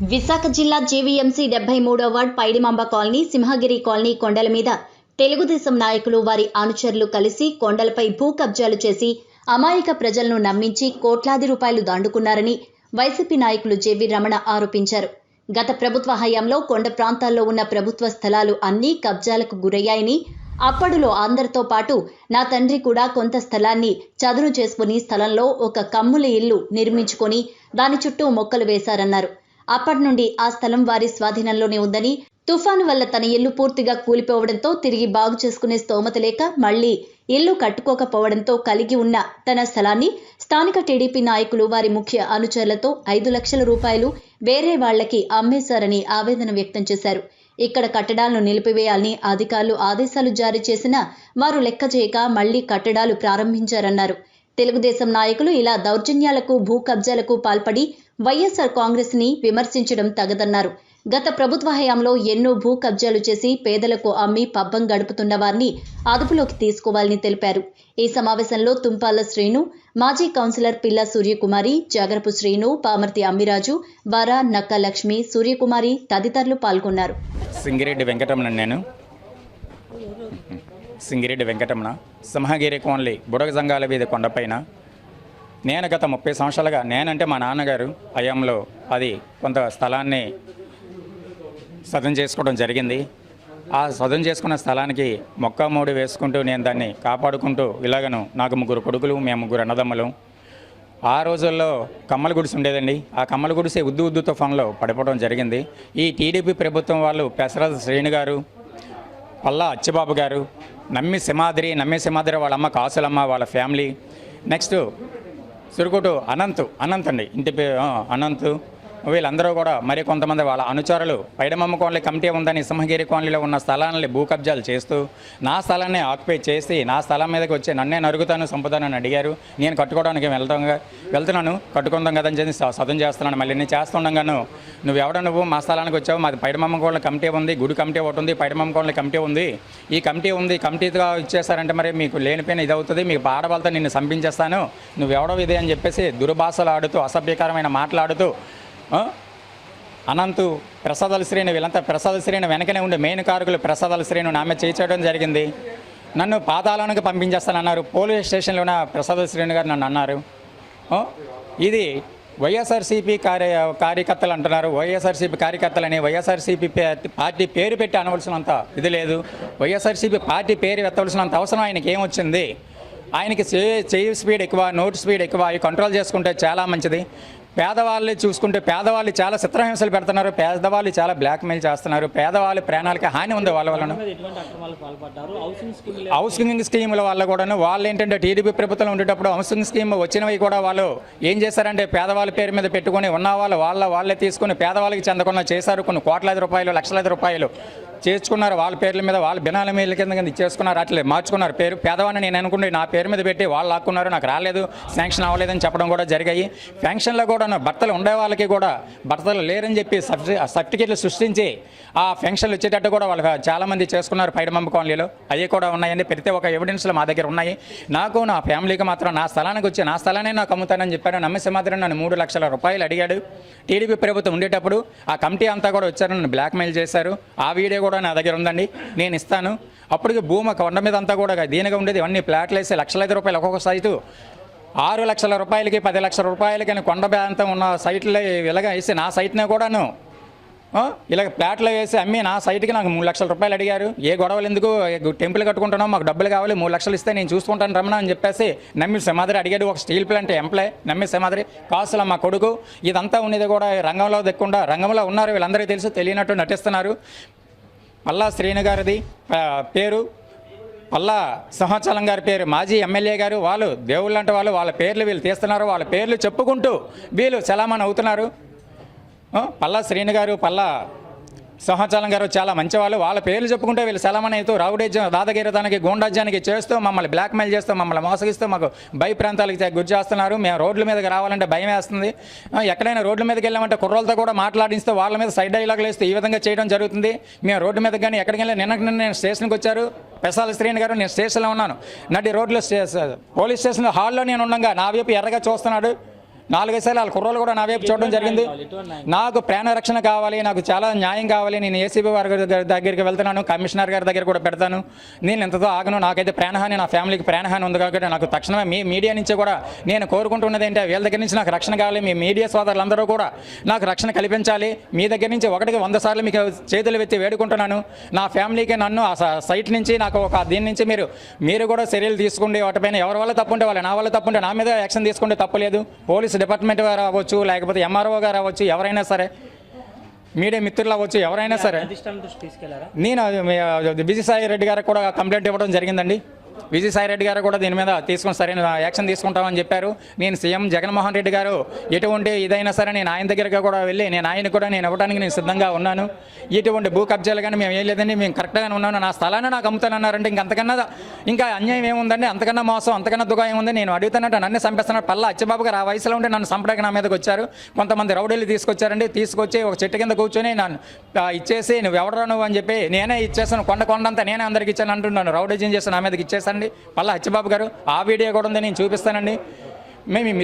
విశాఖ జిల్లా జీవీఎంసీ డెబ్బై మూడో ward Paidimamba colony Simhagiri colony కొండల మీద తెలుగుదేశం నాయకులు వారి అనుచరులు కలిసి కొండలపై భూ కబ్జాలు చేసి అమాయక ప్రజలను నమ్మించి కోట్లాది రూపాయలు దాండుకున్నారని వైసీపీ నాయకులు జేవీ రమణ ఆరోపించారు. గత ప్రభుత్వ హయాంలో కొండ ప్రాంతాల్లో ఉన్న ప్రభుత్వ స్థలాలు అన్నీ కబ్జాలకు గురయ్యాయని అప్పడులో అందరితో పాటు నా తండ్రి కూడా కొంత స్థలాన్ని చదును చేసుకుని స్థలంలో ఒక కమ్ముల ఇల్లు నిర్మించుకొని దాని చుట్టూ మొక్కలు వేశారన్నారు. అప్పటి నుండి ఆ స్థలం వారి స్వాధీనంలోనే ఉందని తుఫాను వల్ల తన ఇల్లు పూర్తిగా కూలిపోవడంతో తిరిగి బాగు చేసుకునే స్తోమత లేక మళ్ళీ ఇల్లు కట్టుకోకపోవడంతో కలిగి ఉన్న తన స్థలాన్ని స్థానిక టీడీపీ నాయకులు వారి ముఖ్య అనుచరులతో ఐదు లక్షల రూపాయలు వేరే వాళ్ళకి అమ్మేశారని ఆవేదన వ్యక్తం చేశారు. ఇక్కడ కట్టడాలను నిలిపివేయాలని అధికారులు ఆదేశాలు జారీ చేసినా వారు లెక్క చేయక మళ్ళీ కట్టడాలు ప్రారంభించారన్నారు. తెలుగుదేశం నాయకులు ఇలా దౌర్జన్యాలకు భూ కబ్జాలకు పాల్పడి వైఎస్ఆర్ కాంగ్రెస్ని విమర్శించడం తగదన్నారు. గత ప్రభుత్వ హయాంలో ఎన్నో భూ కబ్జాలు చేసి పేదలకు అమ్మి పబ్బం గడుపుతున్న వారిని అదుపులోకి తీసుకోవాలని తెలిపారు. ఈ సమావేశంలో తుంపాల శ్రీను మాజీ కౌన్సిలర్ పిల్ల సూర్యకుమారి జాగరపు శ్రీను పామర్తి అమ్మిరాజు వర నక్క లక్ష్మి సూర్యకుమారి తదితరులు పాల్గొన్నారు. సింగిరెడ్డి వెంకటరమణ నేను. సింగిరెడ్డి వెంకటరమణ సింహగిరి కోన్లీ బుడగ జంగాల వీధి కొండపైన నేను గత ముప్పై సంవత్సరాలుగా నేనంటే మా నాన్నగారు హయాంలో అది కొంత స్థలాన్ని సదం చేసుకోవడం జరిగింది. ఆ సదం చేసుకున్న స్థలానికి మొక్క మూడి వేసుకుంటూ నేను దాన్ని కాపాడుకుంటూ ఇలాగను నాకు ముగ్గురు కొడుకులు మేము ముగ్గురు అన్నదమ్ములు. ఆ రోజుల్లో కమ్మల గుడిసి ఉండేదండి. ఆ కమ్మల గుడిసే ఉద్దు ఉద్దు తుఫాన్లో పడిపోవడం జరిగింది. ఈ టీడీపీ ప్రభుత్వం వాళ్ళు పెసరథ శ్రేణి గారు పల్లా అచ్చిబాబు గారు నమ్మి సింహాద్రి నమ్మి సింహాద్రి వాళ్ళ అమ్మ కాసులమ్మ వాళ్ళ ఫ్యామిలీ. నెక్స్ట్ సురుకుటు అనంత్ అనంత్ అండి. ఇంటి పేరు అనంత్. వీళ్ళందరూ కూడా మరి కొంతమంది వాళ్ళ అనుచరులు పైడమమ్మ కోనలి కమిటీ ఉందని సింహగిరి కోనలిలో ఉన్న స్థలాన్ని భూ కబ్జాలు చేస్తూ నా స్థలాన్ని ఆక్యుపై చేసి నా స్థలం మీదకి వచ్చి నన్నే నరుగుతాను సంపుతానని అడిగారు. నేను కట్టుకోవడానికి వెళ్తాం వెళ్తున్నాను కట్టుకుందాం కదని చెప్పి సదం చేస్తున్నాను. మళ్ళీ నేను చేస్తుండగాను నువ్వు ఎవడ నువ్వు మా స్థలానికి వచ్చావు మాది పైడమమ్మ కోళ్ళ కమిటీ ఉంది గుడి కమిటీ ఒకటి ఉంది పైడమమ్మ కోళ్ళ కమిటీ ఉంది. ఈ కమిటీ ఉంది కమిటీగా ఇచ్చేసారంటే మరి మీకు లేనిపోయిన ఇది అవుతుంది మీకు పాడవాళ్ళతో నిన్ను సంపించేస్తాను నువ్వు ఎవడో ఇదే అని చెప్పేసి దుర్భాషలు ఆడుతూ అసభ్యకరమైన మాట్లాడుతూ అనంతు ప్రసాదాల శ్రేణి వీళ్ళంతా ప్రసాద శ్రేణి వెనకనే ఉండే మెయిన్ కారకులు ప్రసాదాల శ్రేణి ఆమె చేయించడం జరిగింది. నన్ను పాతాళానికి పంపించేస్తానన్నారు. పోలీస్ స్టేషన్లో ఉన్న ప్రసాద శ్రేణి గారు నన్ను అన్నారు. ఇది వైఎస్ఆర్సీపీ కార్య కార్యకర్తలు అంటున్నారు. వైఎస్ఆర్సీపీ కార్యకర్తలని వైఎస్ఆర్సీపీ పే- పార్టీ పేరు పెట్టి అనవలసినంత ఇది లేదు. వైఎస్ఆర్సీపీ పార్టీ పేరు ఎత్తవలసినంత అవసరం ఆయనకి ఏమొచ్చింది ఆయనకి చేయి స్పీడ్ ఎక్కువ నోట్ స్పీడ్ ఎక్కువ అవి కంట్రోల్ చేసుకుంటే చాలా మంచిది. పేదవాళ్ళు చూసుకుంటే పేదవాళ్ళు చాలా చిత్రహింసలు పెడుతున్నారు పేదవాళ్ళు చాలా బ్లాక్మెయిల్ చేస్తున్నారు పేదవాళ్ళ ప్రాణాలకి హాని ఉంది వాళ్ళ వలన. హౌసింగ్ స్కీమ్ హౌసింగ్ స్కీముల వల్ల కూడాను వాళ్ళు ఏంటంటే టీడీపీ ప్రభుత్వం ఉండేటప్పుడు హౌసింగ్ స్కీమ్ వచ్చినవి కూడా వాళ్ళు ఏం చేశారంటే పేదవాళ్ళ పేరు మీద పెట్టుకొని ఉన్న వాళ్ళు వాళ్ళ వాళ్ళే తీసుకొని పేదవాళ్ళకి చెందకుండా చేశారు. కొన్ని కోట్లాది రూపాయలు లక్షలాది రూపాయలు చేర్చుకున్నారు. వాళ్ళ పేర్ల మీద వాళ్ళ బినాల మీద కింద కింద ఇచ్చేసుకున్నారు అట్లే మార్చుకున్నారు. పేరు పేదవాడిని నేను అనుకుంటే నా పేరు మీద పెట్టి వాళ్ళు లాక్కున్నారు. నాకు రాలేదు. శాంక్షన్ అవ్వలేదని చెప్పడం కూడా జరిగాయి. ఫెన్షన్లో కూడా భర్తలు ఉండే వాళ్ళకి కూడా భర్తలు లేరని చెప్పి సర్టిఫికేట్లు సృష్టించి ఆ ఫెన్షన్లు వచ్చేటట్టు కూడా వాళ్ళు చాలామంది చేసుకున్నారు పైడమంబ కాలనీలో అవి కూడా ఉన్నాయండి. ప్రతి ఒక్క ఎవిడెన్స్లు మా దగ్గర ఉన్నాయి. నాకు నా ఫ్యామిలీకి మాత్రం నా స్థలానికి వచ్చి నా స్థలాన్ని నాకు అమ్ముతానని చెప్పాడు నమ్మసింహాద్రి నన్ను మూడు లక్షల రూపాయలు అడిగాడు. టీడీపీ ప్రభుత్వం ఉండేటప్పుడు ఆ కమిటీ అంతా కూడా వచ్చారు. నన్ను బ్లాక్మెయిల్ చేశారు. ఆ వీడియో కూడా నా దగ్గర ఉందండి. నేను ఇస్తాను. అప్పటికి భూమి కొండ మీద అంతా కూడా దీనిగా ఉండేది. అన్ని ప్లాట్లు వేసి లక్షలాది రూపాయలు ఒక్కొక్క సైటు. ఆరు లక్షల రూపాయలకి పది లక్షల రూపాయలకి కొండ ప్రాంతం ఉన్న సైట్లో ఇలాగ వేసి నా సైట్నే కూడాను. ఇలాగ ప్లాట్లో వేసి అమ్మి నా సైట్కి నాకు మూడు లక్షల రూపాయలు అడిగారు. ఏ గొడవలు ఎందుకు? టెంపుల్ కట్టుకుంటున్నాం మాకు డబ్బులు కావాలి. మూడు లక్షలు ఇస్తే నేను చూసుకుంటాను రమణ అని చెప్పేసి నమ్మి సమాధిరి అడిగాడు. ఒక స్టీల్ ప్లాంట్ ఎంప్లాయ్. నమ్మి సమాధిరి కాసుల మా కొడుకు ఇదంతా ఉన్నది కూడా రంగంలో దిక్కుండా రంగంలో ఉన్నారు. వీళ్ళందరికీ తెలుసు. తెలియనట్టు నటిస్తున్నారు. పల్లా శ్రీను గారిది పేరు. పల్లా సింహాచలం గారి పేరు. మాజీ ఎమ్మెల్యే గారు వాళ్ళు దేవుళ్ళు అంటే వాళ్ళు వాళ్ళ పేర్లు వీళ్ళు తీస్తున్నారు. వాళ్ళ పేర్లు చెప్పుకుంటూ వీళ్ళు చలామణి అవుతున్నారు. పల్లా శ్రీను గారు పల్లా సింహాచలం గారు చాలా మంచివాళ్ళు. వాళ్ళ పేర్లు చెప్పుకుంటే వీళ్ళు సెలమని అవుతూ రావుడేజ్యం దాదాగిరిదానికి గూండాజ్యానికి చేస్తూ మమ్మల్ని బ్లాక్మెయిల్ చేస్తూ మమ్మల్ని మోసగిస్తూ మాకు భయ ప్రాంతాలకు గురి చేస్తున్నారు. మేము రోడ్ల మీదకి రావాలంటే భయం వేస్తుంది. ఎక్కడైనా రోడ్ల మీదకి వెళ్ళామంటే కుర్రలతో కూడా మాట్లాడిస్తూ వాళ్ళ మీద సైడ్ డైలాగులు వేస్తూ ఈ విధంగా చేయడం జరుగుతుంది. మేము రోడ్డు మీద కానీ ఎక్కడికి వెళ్ళి నిన్న నేను స్టేషన్కి వచ్చారు. పెసాల శ్రీని గారు నేను స్టేషన్లో ఉన్నాను. నటి రోడ్లో పోలీస్ స్టేషన్ హాల్లో నేను ఉండగా నా వైపు ఎర్రగా చూస్తున్నాడు. నాలుగైదు సార్లు వాళ్ళ కుర్రోలు కూడా నా వైపు చూడడం జరిగింది. నాకు ప్రాణ రక్షణ కావాలి నాకు చాలా న్యాయం కావాలి. నేను ఏసీబీ వారి దగ్గర- దగ్గరికి వెళ్తున్నాను కమిషనర్ గారి దగ్గర కూడా పెడతాను. నేను ఎంతతో ఆగను. నాకైతే ప్రాణహాని నా ఫ్యామిలీకి ప్రాణహాని ఉంది కాబట్టి నాకు తక్షణమే మీ మీడియా నుంచి కూడా నేను కోరుకుంటున్నది ఏంటంటే వీళ్ళ దగ్గర నుంచి నాకు రక్షణ కావాలి. మీ మీడియా సోదరులందరూ కూడా నాకు రక్షణ కల్పించాలి. మీ దగ్గర నుంచి ఒకటికి వంద సార్లు మీకు చేతులు వెత్తి వేడుకుంటున్నాను. నా ఫ్యామిలీకి నన్ను ఆ సైట్ నుంచి నాకు ఒక దీని నుంచి మీరు మీరు కూడా చర్యలు తీసుకోండి. వాటిపైన ఎవరి వల్ల తప్పుంటే వాళ్ళు నా వల్ల తప్పుంటే నా మీద యాక్షన్ తీసుకుంటే తప్పలేదు పోలీస్ డిపార్ట్మెంట్ గారు అవ్వచ్చు లేకపోతే ఎంఆర్ఓ గారు అవ్వచ్చు ఎవరైనా సరే. మీడియా మిత్రులు అవ్వచ్చు ఎవరైనా సరే. నేను విజయసాయి రెడ్డి గారికి కూడా కంప్లైంట్ ఇవ్వడం జరిగిందండి. విజయసాయి రెడ్డి గారు కూడా దీని మీద తీసుకుని సరైన యాక్షన్ తీసుకుంటామని చెప్పారు. నేను సీఎం జగన్మోహన్ రెడ్డి గారు ఎటువంటి ఇదైనా సరే నేను ఆయన దగ్గరికి కూడా వెళ్ళి నేను ఆయన కూడా నేను ఇవ్వడానికి నేను సిద్ధంగా ఉన్నాను. ఇటువంటి భూ కబ్జాలు కానీ మేము ఏం లేదండి మేము కరెక్ట్గానే ఉన్నాను. నా స్థలాన్ని నాకు అమ్ముతానన్నారంటే ఇంక అంతకన్నా ఇంకా అన్యాయం ఏముందండి? అంతకన్నా మోసం అంతకన్నా దుగాయం ఉంది. నేను అడుగుతున్నట్టు నన్ను చంపేస్తున్నాడు పల్లా అచ్చబాబు గారు ఆ వయసులో ఉంటే నన్ను చంపడానికి నా మీదకి వచ్చారు. కొంతమంది రౌడీలు తీసుకొచ్చారండి. తీసుకొచ్చి ఒక చెట్టు కింద కూర్చొని నన్ను ఇచ్చేసి నువ్వు ఎవడరా నువ్వు అని చెప్పి నేనే ఇచ్చేసాను. కొండ కొండంతా నేనే అందరికి ఇచ్చాను అంటున్నాను. రౌడీజం చేసి నా మీదకి ఇచ్చేసండి పల్ల హత్యబాబు గారు ఆ వీడియో కూడా ఉంది నేను చూపిస్తానండి. మేము ఈ